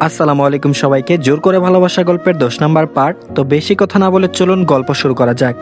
আসসালামু আলাইকুম সবাইকে। জোর করে ভালোবাসা গল্পের দশ নম্বর পার্ট। তো বেশি কথা না বলে চলুন গল্প শুরু করা যাক।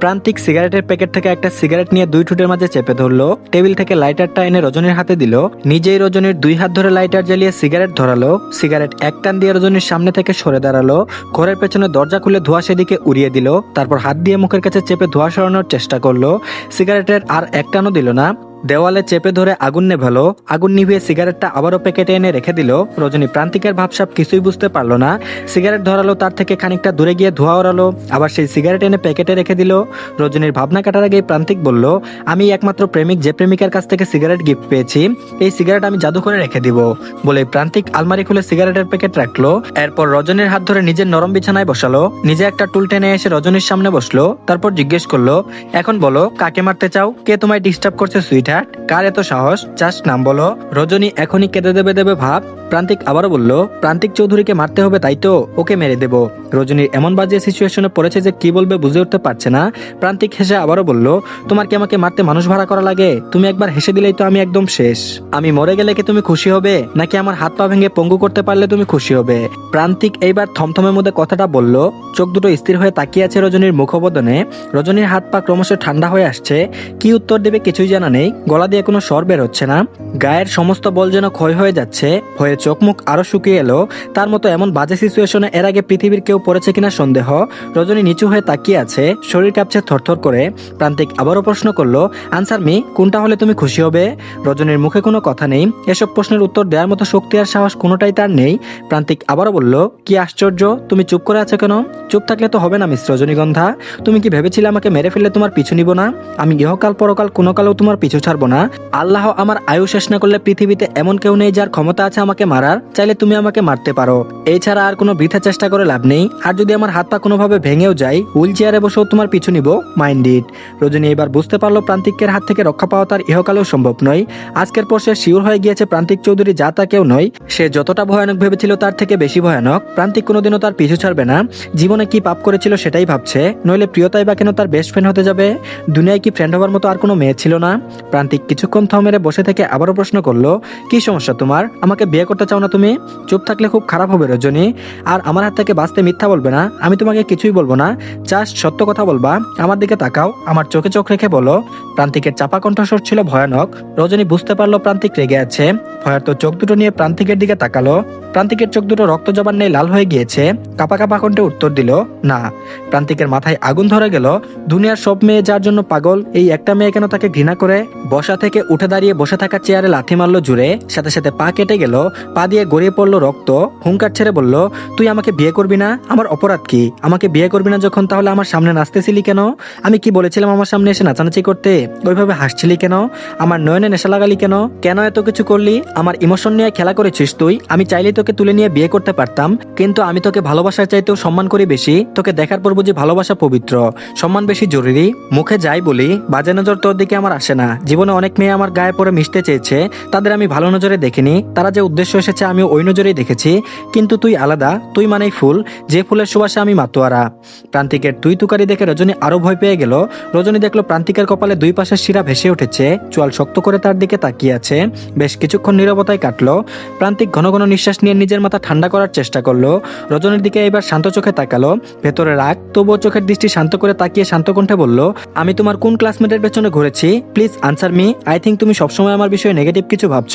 প্রান্তিক সিগারেটের প্যাকেট থেকে একটা সিগারেট নিয়ে দুই ঠোঁটের মাঝে চেপে ধরলো। টেবিল থেকে লাইটারটা এনে রজনীর হাতে দিল। নিজেই রজনীর দুই হাত ধরে লাইটার জ্বালিয়ে সিগারেট ধরালো। সিগারেট এক টান দিয়ে রজনীর সামনে থেকে সরে দাঁড়াল। ঘরের পেছনে দরজা খুলে ধোঁয়া সেদিকে উড়িয়ে দিল। তারপর হাত দিয়ে মুখের কাছে চেপে ধোঁয়া সরানোর চেষ্টা করল। সিগারেটের আর এক টানও দিল না। দেওয়ালে চেপে ধরে আগুন নেভালো, আগুন নিভিয়ে সিগারেটটা আবারও প্যাকেটে এনে রেখে দিল। রজনী প্রান্তিকের ভাবসাব কিছুই বুঝতে পারল না। সিগারেট ধরালো, তার থেকে খানিকটা দূরে গিয়ে ধোয়া ওড়ালো, আবার সেই সিগারেট এনে প্যাকেটে রেখে দিল। রজনীর ভাবনা কাটার আগে প্রান্তিক বলল, আমি একমাত্র প্রেমিক, যে প্রেমিকার কাছ থেকে সিগারেট গিফট পেয়েছি, এই সিগারেট আমি জাদু করে রেখে দিব। বলে প্রান্তিক আলমারি খুলে সিগারেটের প্যাকেট রাখল। এরপর রজনীর হাত ধরে নিজের নরম বিছানায় বসালো। নিজে একটা টুল টেনে এসে রজনীর সামনে বসল। তারপর জিজ্ঞেস করল, এখন বলো, কাকে মারতে চাও? কে তোমায় ডিস্টার্ব করছে সুইট কার এত সাহস? চাস নাম বলো। রজনী এখনই কেঁদে দেবে দেবে ভাব। প্রান্তিক আবারও বলল, প্রান্তিক চৌধুরীকে মারতে হবে, তাই তো? ওকে মেরে দেব। রজনীর এমন বাজে সিচুয়েশনে পড়েছে যে কি বলবে বুঝে উঠতে পারছে না। প্রান্তিক হেসে আবারও বলল, তোমার কি আমাকে মারতে মানুষ ভাড়া করা লাগে? তুমি একবার হেসে দিলেই তো আমি একদম শেষ। আমি মরে গেলে কি তুমি খুশি হবে? নাকি আমার হাত পা ভেঙে পঙ্গু করতে পারলে তুমি খুশি হবে? প্রান্তিক এইবার থমথমের মধ্যে কথাটা বলল, চোখ দুটো স্থির হয়ে তাকিয়ে আছে রজনীর মুখবদনে। রজনীর হাত পা ক্রমশ ঠান্ডা হয়ে আসছে। কি উত্তর দেবে কিছুই জানা নেই। গলা দিয়ে কোনো স্বর বের হচ্ছে না। গায়ের সমস্ত বল যেন ক্ষয় হয়ে যাচ্ছে। হয়ে চোখ মুখ আরও শুকিয়ে এলো, তার মতো এমন বাজে সিচুয়েশনে এর আগে পৃথিবীর কেউ পড়েছে কিনা সন্দেহ। রজনী নিচু হয়ে তাকিয়ে আছে, শরীর কাঁপছে থরথর করে। প্রান্তিক আবারও প্রশ্ন করল, আনসার মি, কোনটা হলে তুমি খুশি হবে? রজনীর মুখে কোনো কথা নেই, এসব প্রশ্নের উত্তর দেওয়ার মতো শক্তি আর সাহস কোনোটাই তার নেই। প্রান্তিক আবারও বলল, কি আশ্চর্য, তুমি চুপ করে আছো কেন? চুপ থাকলে তো হবে না, মিস রজনীগন্ধা। তুমি কি ভেবেছিলে আমাকে মেরে ফেললে তোমার পিছু নিব না? আমি ইহকাল পরকাল কোনো কালেও তোমার পিছু ছাড়বো না। আল্লাহ আমার আয়ু শেষ না করলে পৃথিবীতে এমন কেউ নেই যার ক্ষমতা আছে আমাকে মারার, চাইলে তুমি আমাকে মারতে পারো। এছাড়া আর কোনো বৃথা চেষ্টা করে লাভ নেই। আর যদি আমার হাত পা কোনোভাবে ভেঙেও যায়, হুইল চেয়ারে বসেও তোমার পিছু নিব, মাইন্ড ইট। রজনী এবার বুঝতে পারল প্রান্তিকের হাত থেকে রক্ষা পাওয়া তার ইহকালেও সম্ভব নয়। আজকের পর সে শিওর হয়ে গিয়েছে প্রান্তিক চৌধুরী যা তা কেউ নয়। সে যতটা ভয়ানক ভেবেছিল তার থেকে বেশি ভয়ানক। প্রান্তিক কোনোদিনও তার পিছু ছাড়বে না। জীবনে কি পাপ করেছিল সেটাই ভাবছে। নইলে প্রিয়তাই বা কেন তার বেস্ট ফ্রেন্ড হতে যাবে? দুনিয়ায় কি ফ্রেন্ড হওয়ার মতো আর কোনো মেয়ে ছিল না? প্রান্তিক কিছুক্ষণ থ মেরে বসে থেকে আবারও প্রশ্ন করল, কি সমস্যা তোমার? আমাকে বিয়ে করতে চাও না তুমি? চুপ থাকলে খুব খারাপ হবে রজনী। আর আমার হাত থেকে বাঁচতে মিথ্যা বলবে না। আমি তোমাকে কিছুই বলব না। জাস্ট সত্য কথা বলবা। আমার দিকে তাকাও। আমার চোখে চোখ রেখে বলো। প্রান্তিকের চাপা কণ্ঠস্বর ছিল ভয়ানক। রজনী বুঝতে পারল প্রান্তিক রেগে আছে। ভয়ার তো চোখ দুটো নিয়ে প্রান্তিকের দিকে তাকালো। প্রান্তিকের চোখ দুটো রক্ত জবান নেই লাল হয়ে গিয়েছে। কাপা কাপা কণ্ঠে উত্তর দিল, না। প্রান্তিকের মাথায় আগুন ধরে গেল। দুনিয়ার সব মেয়ে যার জন্য পাগল, এই একটা মেয়ে কেন তাকে ঘৃণা করে? বসা থেকে উঠে দাঁড়িয়ে বসে থাকা চেয়ারে লাথি মারলো জুড়ে। সাথে সাথে পা কেটে গেল। পা দিয়ে গড়িয়ে পড়ল রক্ত। হুঙ্কার ছেড়ে বলল, তুই আমাকে বিয়ে করবি না? আমার অপরাধ কি? আমাকে বিয়ে করবি না যখন তাহলে আমার সামনে নাচতেছিলি কেন? আমি কি বলেছিলাম আমার সামনে এসে নাচানাচি করতে? ওইভাবে হাসছিলি কেন? আমার নয়নে নেশা লাগালি কেন? কেন এত কিছু করলি? আমার ইমোশন নিয়ে খেলা করেছিস তুই? আমি চাইলেই তোকে তুলে নিয়ে বিয়ে করতে পারতাম, কিন্তু আমি তোকে ভালোবাসার চাইতেও সম্মান করি বেশি। তোকে দেখার পর বুঝি ভালোবাসা পবিত্র। সম্মান বেশি জরুরি। মুখে যাই বলি, বাজে নজর তোর দিকে আমার আসে না। জীবনে অনেক মেয়ে আমার গায়ে পরে মিশতে চেয়েছে। তাদের আমি ভালো নজরে দেখিনি। তারা যে উদ্দেশ্য এসেছে আমি ওই নজরেই দেখেছি। কিন্তু তুই আলাদা, তুই মানেই ফুল, যে ফুলের সুবাসে আমি মাতোয়ারা। প্রান্তিকের তুই তুকারি দেখে রজনী আরও ভয় পেয়ে গেল। রজনী দেখল প্রান্তিকের কপালে দুই পাশের শিরা ভেসে উঠেছে, চোয়াল শক্ত করে তার দিকে তাকিয়ে আছে। বেশ কিছুক্ষণ নিরবতায় কাটলো। প্রান্তিক ঘন ঘন নিঃশ্বাস নিয়ে নিজের মাথা ঠান্ডা করার চেষ্টা করল। রজনীর দিকে এবার শান্ত চোখে তাকালো। ভেতরে রাগ, তবুও চোখের দৃষ্টি শান্ত করে তাকিয়ে শান্ত কণ্ঠে বলল, আমি তোমার কোন ক্লাসমেটের পেছনে ঘুরেছি? Please answer me. I think তুমি সবসময় আমার বিষয়ে নেগেটিভ কিছু ভাবছ।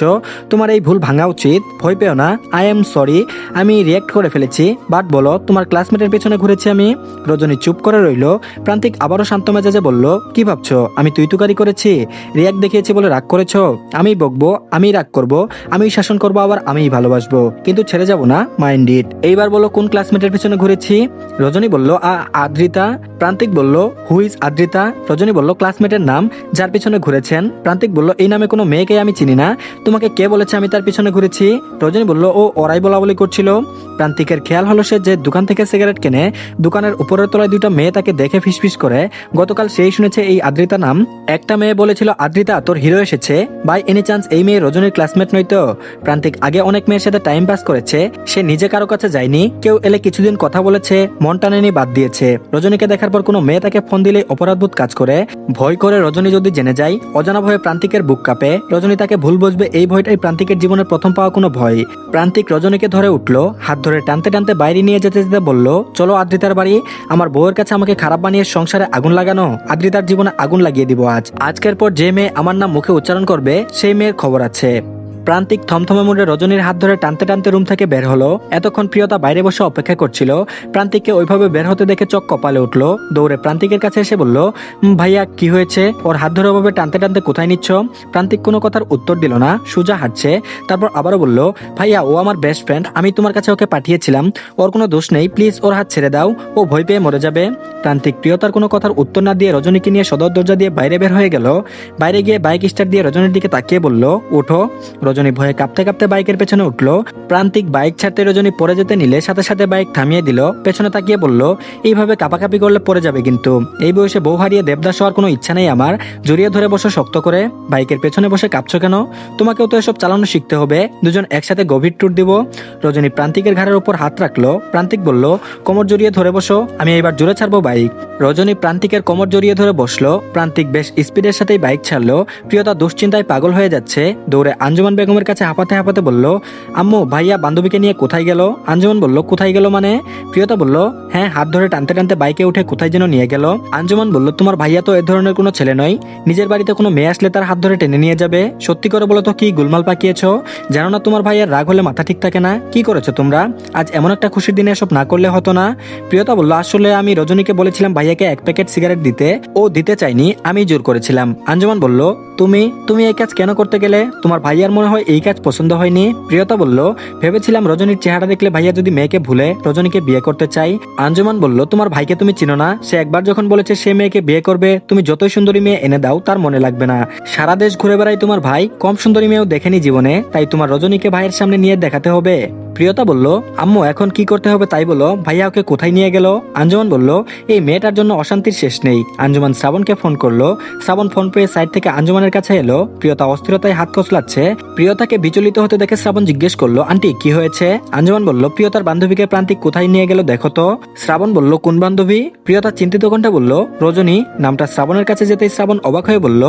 তোমার এই ভুল ভাঙা উচিত। ভয় পেও না আই এম সরি আমি রিয়েক্ট করে ফেলেছি বাট বলো, তোমার ক্লাসমেটের পেছনে ঘুরেছি আমি? রজনী চুপ করে রইল, প্রান্তিক আবারও শান্ত মেজাজে বলল, কি ভাবছ? আমি তুই তুকারি করেছি? রিয়াক্ট দেখিয়েছি বলে রাগ করেছ? আমি বকবো, আমি রাগ করব, আমি শাসন করব, আবার আমিই ভালোবাসবো। কিন্তু ছেড়ে যাব না মাইন্ড ইট এইবার বলো, কোন ক্লাসমেটের পেছনে ঘুরেছি? রজনী বলল, আ, আদ্রিতা। প্রান্তিক বলল হু ইজ আদ্রিতা? রজনী বলল ক্লাসমেটের নাম, যার পিছনে ঘুরেছেন। প্রান্তিক বলল, এই নামে কোনো মেয়েকে আমি চিনি না। তোমাকে কে বলেছে আমি তার পিছনে ঘুরেছি? রজনী বলল ও ওরাই বলা বলি করছিল? প্রান্তিকের খেয়াল হলো সে যে দোকান থেকে সিগারেট কেনে, দোকানের উপরের তলায় দুইটা মেয়ে তাকে দেখে ফিসফিস করে। গতকাল সেই শুনেছে এই আদ্রিতা নাম। একটা মেয়ে বলেছিল, আদ্রিতা, তোর হিরো এসেছে। বাই এনি চান্স, এই মেয়ে রজনীর ক্লাসমেট নয় তো? প্রান্তিক আগে অনেক মেয়ের সাথে টাইম পাস করেছে। সে নিজে কারও কাছে যায়নি। কেউ এলে কিছুদিন কথা বলেছে, মন টানেনি, বাদ দিয়েছে। রজনীকে দেখার পর কোনো মেয়ে তাকে ফোন দিলে অপরাধবোধ কাজ করে। ভয় করে রজনী যদি জেনে যায়, অজানা ভয়ে প্রান্তিকের বুক কাঁপে। রজনী তাকে ভুল বুঝবে, এই ভয়টাই প্রান্তিকের জীবনের প্রথম পাওয়া কোনো ভয়। প্রান্তিক রজনীকে ধরে উঠল, হাত ধরে টানতে টানতে বাইরে নিয়ে যেতে যেতে বলল, চলো আদ্রিতার বাড়ি। আমার বউয়ের কাছে আমাকে খারাপ বানিয়ে সংসারে আগুন লাগানো। আদ্রিতার জীবনে আগুন লাগিয়ে দিব আজ। আজকের পর যে মেয়ে আমার নাম মুখে উচ্চারণ করবে, সেই মেয়ের খবর আছে। প্রান্তিক থমথমে মুড়ে রজনীর হাত ধরে টানতে টানতে রুম থেকে বের হলো। এতক্ষণ প্রিয়তা বাইরে বসে অপেক্ষা করছিল। প্রান্তিককে ওইভাবে বের হতে দেখে চোখ কপালে উঠল। দৌড়ে প্রান্তিকের কাছে এসে বলল ভাইয়া, কি হয়েছে? ওর হাত ধরে ওভাবে টানতে টানতে কোথায় নিচ্ছ? প্রান্তিক কোনো কথার উত্তর দিল না। সুজা হাঁটছে, তারপর আবারও বলল, ভাইয়া, ও আমার বেস্ট ফ্রেন্ড আমি তোমার কাছে ওকে পাঠিয়েছিলাম। ওর কোনো দোষ নেই প্লিজ ওর হাত ছেড়ে দাও, ও ভয় পেয়ে মরে যাবে। প্রান্তিক প্রিয়তার কোনো কথার উত্তর না দিয়ে রজনীকে নিয়ে সদর দরজা দিয়ে বাইরে বের হয়ে গেল। বাইরে গিয়ে বাইক স্টার্ট দিয়ে রজনীর দিকে তাকিয়ে বলল, ওঠো। রজনী ভয়ে কাঁপতে কাঁপতে বাইকের পেছনে উঠল। প্রান্তিক বাইক ছাড়তে রজনী পড়ে যেতে নিলে সাথে সাথে বাইক থামিয়ে দিল। পেছনে তাকিয়ে বলল, এইভাবে কাপাকাপি করলে পড়ে যাবে কিন্তু। এই বয়সে বউ হারিয়ে দেবদাস হওয়ার কোনো ইচ্ছা নেই আমার। জড়িয়ে ধরে বসে শক্ত করে। বাইকের পেছনে বসে কাঁপছো কেন? তোমাকেও তো এসব চালানো শিখতে হবে। দুজন একসাথে গভীর ট্যুর দিব। রজনী প্রান্তিকের ঘাড়ের উপর হাত রাখল। প্রান্তিক বলল, কোমর জড়িয়ে ধরে বসো। আমি এবার জোরে ছাড়বো বাইক। রজনী প্রান্তিকের কোমর জড়িয়ে ধরে বসল। প্রান্তিক বেশ স্পিডের সাথেই বাইক ছাড়লো। প্রিয়তা দুশ্চিন্তায় পাগল হয়ে যাচ্ছে। দৌড়ে আঞ্জুমান বেগমের কাছে হাঁপাতে হাঁপাতে বলল, আম্মু, ভাইয়া বান্ধবীকে নিয়ে কোথায় গেল? আঞ্জুমান বলল, কোথায় গেল মানে? প্রিয়তা বলল হ্যাঁ হাত ধরে টানতে টানতে বাইকে উঠে কোথায় যেন নিয়ে গেল। আঞ্জুমান বলল, তোমার ভাইয়া তো এ ধরনের কোনো ছেলে নয়। নিজের বাড়িতে কোনো মেয়ে আসলে তার হাত ধরে টেনে নিয়ে যাবে। সত্যি করে বলো তো কি গুলমাল পাকিয়েছ? জানো না তোমার ভাইয়ের রাগ হলে মাথা ঠিক থাকে না? কি করেছ তোমরা? আজ এমন একটা খুশির দিনে এসব না করলে হতো না? প্রিয়তা বলল, আসলে আমি রজনীকে বলেছিলাম ভাইয়াকে এক প্যাকেট সিগারেট দিতে। ও দিতে চাইনি আমি জোর করেছিলাম। আঞ্জুমান বলল তুমি তুমি এই কাজ কেন করতে গেলে? তোমার ভাইয়ার মনে হয় এই কাজ পছন্দ হয়নি। প্রিয়তা বলল, ভেবেছিলাম রজনীর চেহারা দেখলে ভাইয়া যদি মেয়েকে ভুলে রজনীকে বিয়ে করতে চাই আঞ্জুমান বলল, তোমার ভাইকে তুমি চিনো না। সে একবার যখন বলেছে সে মেয়েকে বিয়ে করবে, তুমি যতই সুন্দরী মেয়ে এনে দাও, তার মনে লাগবে না। সারা দেশ ঘুরে বেড়াই তোমার ভাই, কম সুন্দরী মেয়েও দেখেনি জীবনে, তাই তোমার রজনীকে ভাইয়ের সামনে নিয়ে দেখাতে হবে। প্রিয়তা বলল, আম্মু, এখন কি করতে হবে তাই বলো। ভাইয়া ওকে কোথায় নিয়ে গেল? আঞ্জুমান বলল, এই মেয়েটার জন্য অশান্তির শেষ নেই। আঞ্জুমান শ্রাবণকে ফোন করল। শ্রাবণ ফোন পেয়ে সাইড থেকে আঞ্জুমানের কাছে এলো। প্রিয়তা অস্থিরতায় হাত কসলাচ্ছে প্রিয়তাকে বিচলিত হতে দেখে শ্রাবণ জিজ্ঞেস করল, আন্টি, কি হয়েছে? আঞ্জুমান বলল, প্রিয়তার বান্ধবীকে প্রান্তিক কোথায় নিয়ে গেল দেখো তো। শ্রাবণ বলল, কোন বান্ধবী? প্রিয়তা চিন্তিত কণ্ঠে বলল, রজনী। নামটা শ্রাবণের কাছে যেতেই শ্রাবণ অবাক হয়ে বলল,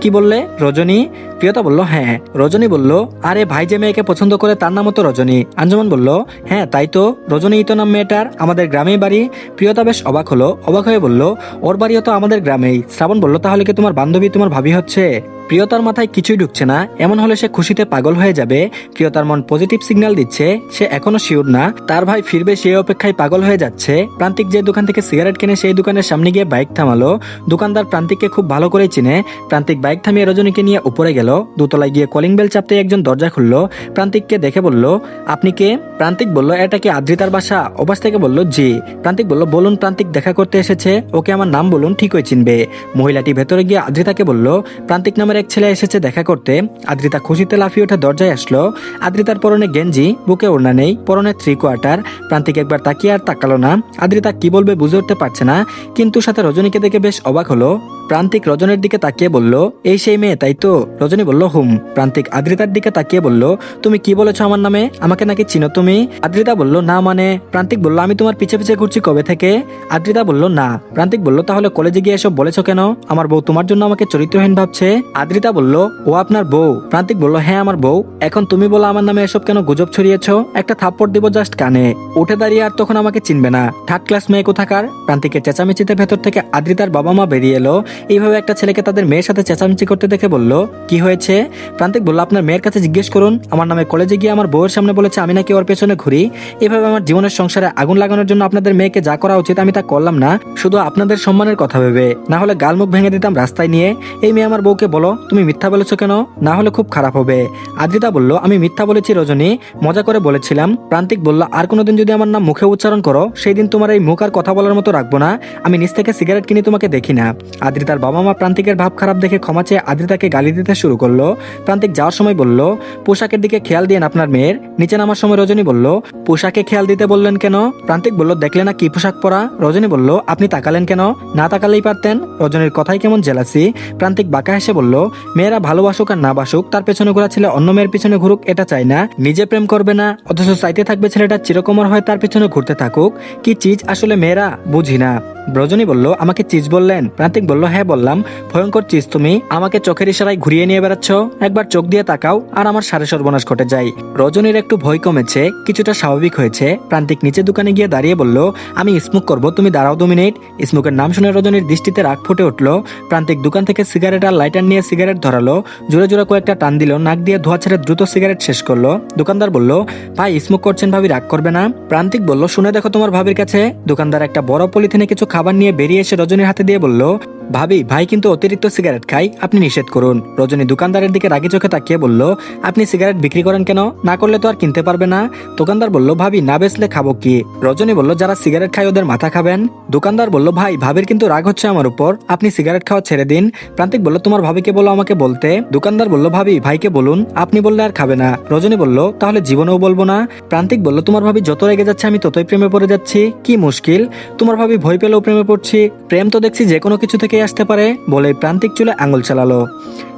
কি বললে, রজনী? প্রিয়তা বলল হ্যাঁ। রজনী বলল, আরে ভাই যে মেয়েকে পছন্দ করে তার নামও তো রজনী। আঞ্জুমান বলল হ্যাঁ তাই তো। রজনী ইতো নাম মেয়েটার আমাদের গ্রামেই বাড়ি। প্রিয়তা বেশ অবাক হলো। অবাক হয়ে বলল, ওর বাড়িও তো আমাদের গ্রামেই। শ্রাবণ বলল, তাহলে কি তোমার বান্ধবী তোমার ভাবি হচ্ছে? প্রিয়তার মাথায় কিছুই ঢুকছে না, এমন হলে সে খুশিতে পাগল হয়ে যাবে। প্রিয়তার মন পজিটিভ সিগন্যাল দিচ্ছে, সে এখনও শিওর না। তার ভাই ফিরবে সে অপেক্ষায় পাগল হয়ে যাচ্ছে। প্রান্তিক যে দোকান থেকে সিগারেট কিনে সেই দোকানের সামনে গিয়ে বাইক থামালো। দোকানদার প্রান্তিককে খুব ভালো করেই চিনে। প্রান্তিক বাইক থামিয়ে রজনীকে নিয়ে উপরে গেল। দোতলায় গিয়ে কলিং বেল চাপতে একজন দরজা খুললো। প্রান্তিককে দেখে বলল, আপনি কে? প্রান্তিক বলল, এটা কি আদ্রিতার বাসা? অবাস থেকে বলল, জি। প্রান্তিক বলল, বলুন, প্রান্তিক দেখা করতে এসেছে। ওকে আমার নাম বলুন, ঠিকই চিনবে। মহিলাটি ভেতরে গিয়ে আদ্রিতাকে বলল, প্রান্তিক নামের এক ছেলে এসেছে দেখা করতে। আদ্রিতা খুশিতে লাফিয়ে উঠে দরজায় আসলো। আদ্রিতার পরনে গেঞ্জি, বুকে ওড়না নেই, পরনে থ্রি কোয়ার্টার প্রান্তিক একবার তাকিয়ে আর তাকালো না। আদ্রিতা কি বলবে বুঝে উঠতে পারছে না, কিন্তু সাথে রজনীকে দেখে বেশ অবাক হলো। প্রান্তিক রজনীর দিকে তাকিয়ে বলল, এই সেই মেয়ে, তাই তো? রজনী বলল, হুম। প্রান্তিক আদ্রিতার দিকে তাকিয়ে বলল, তুমি কি বলেছ আমার নামে? আমাকে নাকি চিনো তুমি? আদ্রিতা বলল, না মানে? প্রান্তিক বলল, আমি তোমার পিছে পিছে ঘুরছি কবে থেকে? আদ্রিতা বলল, না। প্রান্তিক বলল, তাহলে কলেজে গিয়ে এসব বলেছ কেন? আমার বউ তোমার জন্য আমাকে চরিত্রহীন ভাবছে। আদ্রিতা বলল, ও আপনার বউ। প্রান্তিক বলল হ্যাঁ আমার বউ। এখন তুমি বলো আমার নামে এসব কেন গুজব ছড়িয়েছ? একটা থাপ্পড় দিব জাস্ট কানে। উঠে দাঁড়িয়ে আর তখন আমাকে চিনবে না। থার্ড ক্লাস মেয়ে কোথাকার? প্রান্তিকের চেঁচামেচিতে ভেতর থেকে আদ্রিতার বাবা মা বেরিয়ে এলো। এইভাবে একটা ছেলেকে তাদের মেয়ের সাথে চেঁচামেচি করতে দেখে বলল, কি হয়েছে? প্রান্তিক বলল, আপনার মেয়ের কাছে জিজ্ঞেস করুন। আমার নামে কলেজে গিয়ে আমার বউয়ের সামনে বলেছে, আমি নাকি ওর পেছনে ঘুরি। এভাবে আমার জীবনের সংসারে আগুন লাগানোর জন্য আপনাদের মেয়েকে যা করা উচিত আমি তা করলাম না। শুধু আপনাদের সম্মানের কথা ভেবে। না হলে গাল মুখ ভেঙে দিতাম রাস্তায় নিয়ে। এই মেয়ে আমার বউকে বলো তুমি মিথ্যা বলেছ কেন? না হলে খুব খারাপ হবে। আদ্রিতা বলল, আমি মিথ্যা বলেছি রজনী। মজা করে বলেছিলাম। প্রান্তিক বলল, আর কোনোদিন যদি আমার নাম মুখে উচ্চারণ করো সেই দিন তোমার এই মুখ আর কথা বলার মতো রাখব না। আমি নিচ থেকে সিগারেট কিনে তোমাকে দেখি না। আদ্রিতার বাবা মা প্রান্তিকের ভাব খারাপ দেখে ক্ষমা চেয়ে আদ্রিতাকে গালি দিতে শুরু করল। প্রান্তিক যাওয়ার সময় বলল, পোশাকের দিকে খেয়াল দিন আপনার মেয়ের। নিচে নামার সময় রজনী বলল, পোশাকে খেয়াল দিতে বললেন কেন? প্রান্তিক বলল, দেখলে না কি পোশাক পরা? রজনী বলল, আপনি তাকালেন কেন? না তাকালেই পারতেন। রজনীর কথাই কেমন জেলাসি। প্রান্তিক বাঁকা হেসে বলল মেয়েরা ভালোবাসুক আর না বাসুক, তার পেছনে ঘোরা ছেলে অন্য মেয়ের পিছনে ঘুরুক, এটা চাই না। নিজে প্রেম করবে না, অথচ চাইতে থাকবে ছেলেটা চিরকমর হয় তার পিছনে ঘুরতে থাকুক। কি চিজ আসলে মেয়েরা? বুঝি না। রজনী বলল, আমাকে চিজ বললেন। প্রান্তিক বলল হ্যাঁ বললাম। ভয়ঙ্কর চিজ তুমি। আমাকে চোখের ইশারায় ঘুরিয়ে নিয়ে বেড়াচ্ছ। একবার চোখ দিয়ে তাকাও আর আমার সাড়ে সর্বনাশ ঘটে যায়। রজনীর একটু ভয় কমেছে, কিছুটা স্বাভাবিক হয়েছে। প্রান্তিক নিচে দোকানে গিয়ে দাঁড়িয়ে বলল, আমি স্মোক করব, তুমি দাঁড়াও দু মিনিট। স্মোকের নাম শুনে রজনীর দৃষ্টিতে রাগ ফুটে উঠল। প্রান্তিক দোকান থেকে সিগারেট আর লাইটার নিয়ে সিগারেট ধরালো। জোরে জোরে কয়েকটা টান দিল, নাক দিয়ে ধোয়া ছেড়ে দ্রুত সিগারেট শেষ করল। দোকানদার বলল, ভাই, স্মোক করছেন ভাবি, রাগ করবে না। প্রান্তিক বলল, শুনে দেখো তোমার ভাবির কাছে। দোকানদার একটা বড় পলিথিনে কিছু খাবার নিয়ে বেরিয়ে এসে রজনীর হাতে দিয়ে বলল, ভাবি, ভাই কিন্তু অতিরিক্ত সিগারেট খাই আপনি নিষেধ করুন। রজনী দোকানদারের দিকে রাগি চোখে তাকিয়ে বলল, আপনি সিগারেট বিক্রি করেন কেন? না করলে তো আর কিনতে পারবে না। দোকানদার বলল, ভাবি, না বেচলে খাব কি? রজনী বলল, যারা সিগারেট খায় ওদের মাথা খাবেন। দোকানদার বলল, ভাই, ভাবির কিন্তু রাগ হচ্ছে আমার উপর। আপনি সিগারেট খাওয়া ছেড়ে দিন। প্রান্তিক বলল, তোমার ভাবিকে বলো আমাকে বলতে। দোকানদার বলল, ভাবি, ভাইকে বলুন। আপনি বললে আর খাবে না। রজনী বলল, তাহলে জীবনেও বলব না। প্রান্তিক বলল, তোমার ভাবি যত রেগে যাচ্ছে, আমি ততই প্রেমে পড়ে যাচ্ছি। কি মুশকিল। তোমার ভাবি ভয় পেলেও প্রেমে পড়ছি। প্রেম তো দেখছি যে কোনো কিছু থেকে আসতে পারে বলে প্রান্তিক চুলে আঙুল চালালো।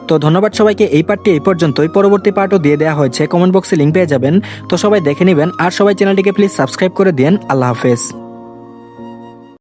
তো ধন্যবাদ সবাইকে, এই পার্টটি এই পর্যন্তই। পরবর্তী পার্টও দিয়ে দেওয়া হয়েছে। কমেন্ট বক্সে লিঙ্ক পেয়ে যাবেন। তো সবাই দেখে নেবেন। আর সবাই চ্যানেলটিকে প্লিজ সাবস্ক্রাইব করে দিন আল্লাহ হাফেজ।